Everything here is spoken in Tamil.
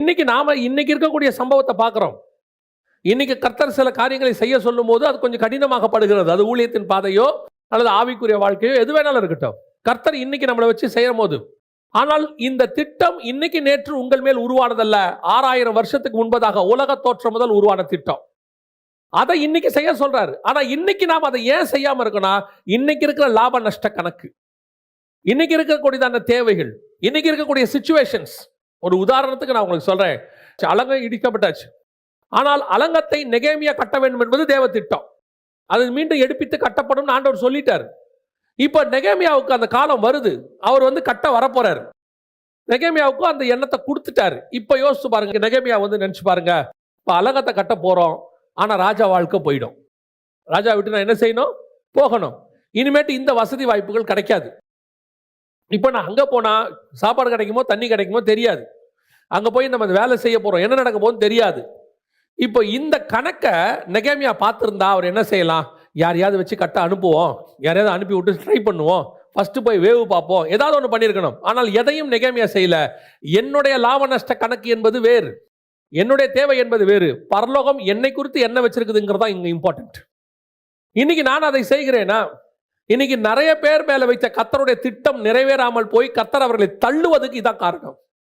இன்னைக்கு நாம இன்னைக்கு இருக்கக்கூடிய சம்பவத்தை பார்க்குறோம். இன்னைக்கு கர்த்தர் சில காரியங்களை செய்ய சொல்லும் போது அது கொஞ்சம் கடினமாகப்படுகிறது அது ஊழியத்தின் பாதையோ அல்லது ஆவிக்குரிய வாழ்க்கையோ எது வேணாலும் இருக்கட்டும். கர்த்தர் இன்னைக்கு நம்மளை வச்சு செய்யும் போது ஆனால் இந்த திட்டம் இன்னைக்கு நேற்று உங்கள் மேல் உருவானதல்ல. ஆறாயிரம் வருஷத்துக்கு முன்பதாக உலக தோற்றம் முதல் உருவான திட்டம். அதை இன்னைக்கு செய்ய சொல்றாரு. ஆனா இன்னைக்கு நாம் அதை ஏன் செய்யாம இருக்கோம்னா இன்னைக்கு இருக்கிற லாப நஷ்ட கணக்கு. இன்னைக்கு இருக்கக்கூடியதான தேவைகள் இன்னைக்கு இருக்கக்கூடிய சுச்சுவேஷன்ஸ் ஒரு உதாரணத்துக்கு நான் உங்களுக்கு சொல்கிறேன் அலங்கம் இடிக்கப்பட்டாச்சு. ஆனால் அலங்கத்தை நெகேமியா கட்ட வேண்டும் என்பது தேவ திட்டம் அது மீண்டும் எடுப்பித்து கட்டப்படும் ஆண்டவர் சொல்லிட்டார். இப்போ நெகேமியாவுக்கு அந்த காலம் வருது. அவர் வந்து கட்ட வரப்போறாரு. நெகேமியாவுக்கும் அந்த எண்ணத்தை கொடுத்துட்டாரு. இப்போ யோசிச்சு பாருங்க நெகேமியா வந்து நினச்சி பாருங்க. இப்போ அலங்கத்தை கட்ட போகிறோம் ஆனால் ராஜா வாழ்க்கை போயிடும். ராஜா விட்டு நான் என்ன செய்யணும்? போகணும். இனிமேட்டு இந்த வசதி வாய்ப்புகள் கிடைக்காது. இப்போ நான் அங்கே போனால் சாப்பாடு கிடைக்குமோ தண்ணி கிடைக்குமோ தெரியாது. அங்கே போய் நம்ம அந்த வேலை செய்ய போகிறோம் என்ன நடக்க போகுதுன்னு தெரியாது. இப்போ இந்த கணக்கை நெகேமியா பார்த்துருந்தா அவர் என்ன செய்யலாம்? யாரையாவது வச்சு கட்ட அனுப்புவோம். யாரையாவது அனுப்பி விட்டு ட்ரை பண்ணுவோம். ஃபஸ்ட்டு போய் வேவு பார்ப்போம். ஏதாவது ஒன்று பண்ணியிருக்கணும். ஆனால் எதையும் நெகேமியா செய்யல. என்னுடைய லாப நஷ்ட கணக்கு என்பது வேறு. என்னுடைய தேவை என்பது வேறு. பரலோகம் என்னை குறித்து என்ன வச்சிருக்குதுங்கிறது தான் இங்கே இம்பார்ட்டன்ட் இன்னைக்கு நான் அதை செய்கிறேனா? இன்னைக்கு நிறைய பேர் மேலே வைத்த கத்தருடைய திட்டம் நிறைவேறாமல் போய் கத்தர் அவர்களை தள்ளுவதுக்கு இதான் காரணம்.